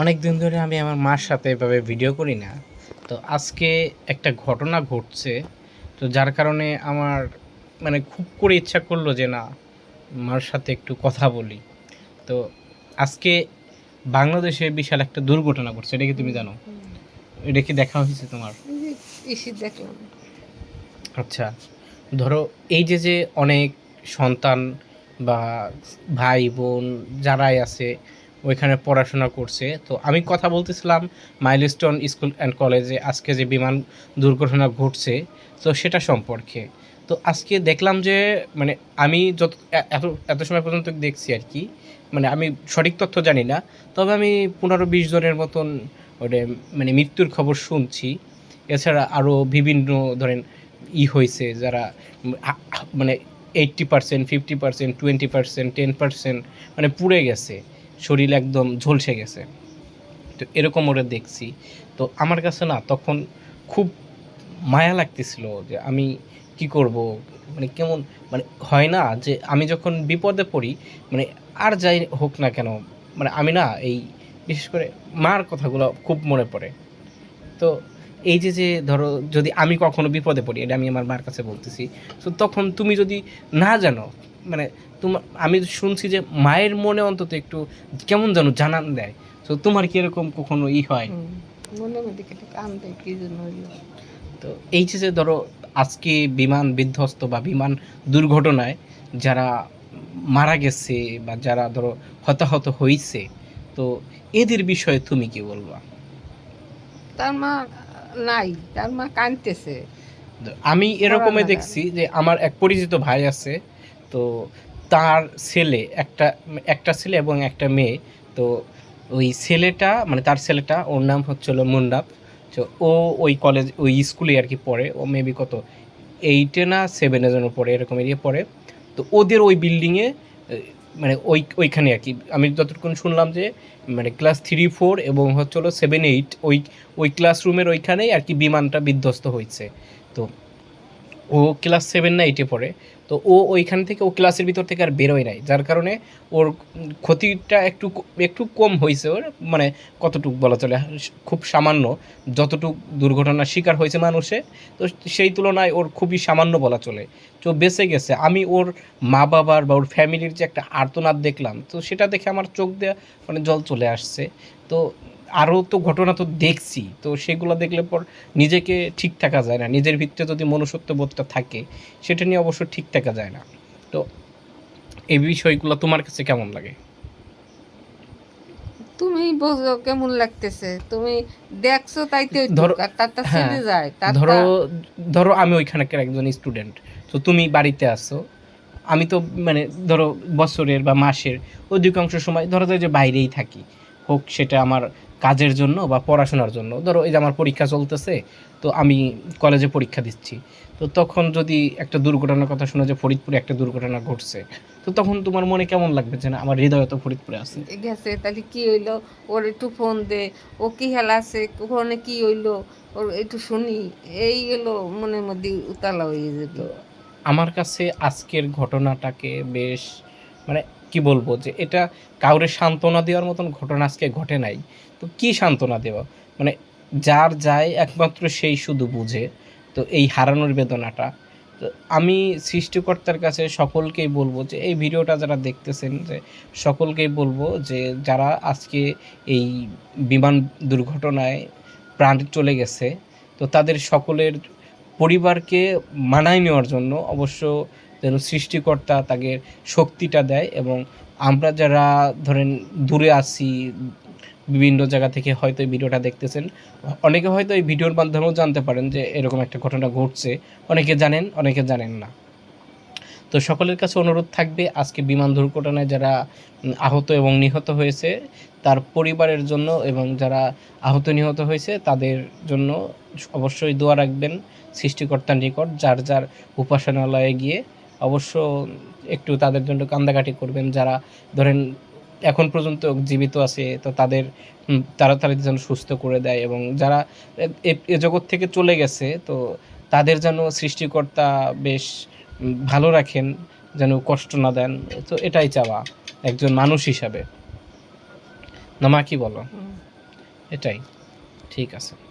অনেক দিন ধরে আমি আমার মার সাথে এভাবে ভিডিও করি না। তো আজকে একটা ঘটনা ঘটছে তো যার কারণে আমার মানে খুব করে ইচ্ছা করল যে না মার সাথে একটু কথা বলি। তো আজকে বাংলাদেশে বিশাল একটা দুর্ঘটনা ঘটছে এটা কি তুমি জানো? এটা কি দেখা হয়েছে তোমার? দেখলাম। আচ্ছা ধরো এই যে যে অনেক সন্তান বা ভাই বোন যারাই আছে ওইখানে পড়াশোনা করছে। তো আমি কথা বলতেছিলাম মাইলস্টোন স্কুল অ্যান্ড কলেজে আজকে যে বিমান দুর্ঘটনা ঘটছে, তো সেটা সম্পর্কে। তো আজকে দেখলাম যে মানে আমি যত এত এত সময় পর্যন্ত দেখছি আর কি মানে আমি সঠিক তথ্য জানি না, তবে আমি পনেরো বিশ জনের মতন ওটা মানে মৃত্যুর খবর শুনছি। এছাড়া আরও বিভিন্ন ধরেন ই হয়েছে যারা মানে eighty percent fifty percent twenty percent ten percent মানে পুড়ে গেছে। শরীর একদম ঝলসে গেছে। তো এরকম ওরা দেখছি। তো আমার কাছে না তখন খুব মায়া লাগতেছিল যে আমি কি করব? মানে কেমন মানে হয় না যে আমি যখন বিপদে পড়ি মানে আর যাই হোক না কেন মানে আমি না এই বিশেষ করে মার কথাগুলো খুব মনে পড়ে। তো এই যে যে ধরো যদি আমি কখনো বিপদে পড়ি, এটা আমি আমার মার কাছে বলতেছি। তো তখন তুমি যদি না জানো মানে তোমার আমি শুনছি যে মায়ের মনে অন্তত একটু কেমন যেন জানান দেয়। তো তোমার কি এরকম কখনো ই হয়? মনে মধ্যে কান্দে কি জন্য তো এই যে যে ধরো আজকে বিমান বিধ্বস্ত বা বিমান দুর্ঘটনায় যারা মারা গেছে বা যারা ধরো হতাহত হয়েছে তো এদের বিষয়ে তুমি কি বলবা? তার মা নাই তার মা কাঁদতেছে। আমি এরকমই দেখছি যে আমার এক পরিচিত ভাই আছে তো তার ছেলে, একটা একটা ছেলে এবং একটা মেয়ে। তো ওই ছেলেটা মানে তার ছেলেটা, ওর নাম হচ্ছিল মুন্ডাপ তো ও ওই কলেজ ওই স্কুলে আর কি পড়ে। ও মেবি কত এইটে না সেভেনে যেন পড়ে, এরকম এরিয়া পড়ে। তো ওদের ওই বিল্ডিংয়ে মানে ওই, ওইখানে আর কি। আমি যতটুকু শুনলাম যে মানে ক্লাস থ্রি ফোর এবং হচ্ছিল সেভেন এইট ওই ওই ক্লাসরুমের ওইখানেই আর কি বিমানটা বিধ্বস্ত হয়েছে। তো ও ক্লাস সেভেন না এইটে পড়ে। তো ও ওইখান থেকে ও ক্লাসের ভিতর থেকে আর বেরোয় নাই। যার কারণে ওর ক্ষতিটা একটু একটু কম হয়েছে ওর। মানে কতটুক বলা চলে, খুব সামান্য। যতটুক দুর্ঘটনার শিকার হয়েছে মানুষে, তো সেই তুলনায় ওর খুবই সামান্য বলা চলে। তো বেঁচে গেছে। আমি ওর মা বাবার বা ওর ফ্যামিলির যে একটা আর্তনাদ দেখলাম, তো সেটা দেখে আমার চোখ দেওয়া মানে জল চলে আসছে। তো আরও তো ঘটনা তো দেখছি তো সেগুলো দেখলে পর নিজেকে ঠিক থাকা যায় না। নিজের ভিতরে যদি মনুষ্যত্ব বোধটা থাকে সেটা নিয়ে অবশ্য ঠিক থাকা যায় না। তো এই বিষয়গুলো তোমার কাছে কেমন লাগে? তুমি বোঝো কেমন লাগতেছে। তুমি দেখছ তাইতে ধরো- তারটা হ্যাঁ, চলে যায় ধরো ধরো আমি ওইখানকার একজন স্টুডেন্ট তো তুমি বাড়িতে আসো আমি তো মানে ধরো বছরের বা মাসের অধিকাংশ সময় ধরো যে বাইরেই থাকি। হোক সেটা আমার কাজের জন্য বা পড়াশোনার জন্য। ধরো এই যে আমার পরীক্ষা চলতেছে তো আমি কলেজে পরীক্ষা দিচ্ছি। তো তখন যদি একটা দুর্ঘটনার কথা শোনা যে ফরিদপুরে একটা দুর্ঘটনা ঘটছে তো তখন তোমার মনে কেমন লাগবে যে না আমার হৃদয় তো ফরিদপুরে আছে? গেছে তাহলে কি হইল? ওর একটু ফোন দে ও কি হেলা আছে? ফোনে কি হইল? ওর একটু শুনি এই হলো মনের মধ্যে উতালা হয়ে যেত। আমার কাছে আজকের ঘটনাটাকে বেশ মানে কি বলব যে এটা কাউরে সান্ত্বনা দেওয়ার মতন ঘটনা আজকে ঘটে নাই। তো কি সান্ত্বনা দেওয়া? মানে যার যায় একমাত্র সেই শুধু বুঝে। তো এই হারানোর বেদনাটা। তো আমি সৃষ্টিকর্তার কাছে সকলকেই বলব যে এই ভিডিওটা যারা দেখতেছেন যে সকলকেই বলব যে যারা আজকে এই বিমান দুর্ঘটনায় প্রাণ চলে গেছে, তো তাদের সকলের পরিবারকে মানায় নেওয়ার জন্য অবশ্য যেন সৃষ্টিকর্তা তাকে শক্তিটা দেয় এবং আমরা যারা ধরেন দূরে আছি, বিভিন্ন জায়গা থেকে হয়তো এই ভিডিওটা দেখতেছেন, অনেকে হয়তো এই ভিডিওর মাধ্যমেও জানতে পারেন যে এরকম একটা ঘটনা ঘটছে। অনেকে জানেন অনেকে জানেন না। তো সকলের কাছে অনুরোধ থাকবে, আজকে বিমান দুর্ঘটনায় যারা আহত এবং নিহত হয়েছে, তার পরিবারের জন্য এবং যারা আহত নিহত হয়েছে, তাদের জন্য অবশ্যই দোয়া রাখবেন সৃষ্টিকর্তার নিকট, যার যার উপাসনালয়ে গিয়ে অবশ্য একটু তাদের জন্য কান্দাকাটি করবেন যারা ধরেন এখন পর্যন্ত জীবিত আছে তো তাদের তাড়াতাড়ি যেন সুস্থ করে দেয় এবং যারা এ জগৎ থেকে চলে গেছে তো তাদের যেন সৃষ্টিকর্তা বেশ ভালো রাখেন যেন কষ্ট না দেন তো এটাই চাওয়া একজন মানুষ হিসাবে। না মা কি বলো? এটাই। ঠিক আছে।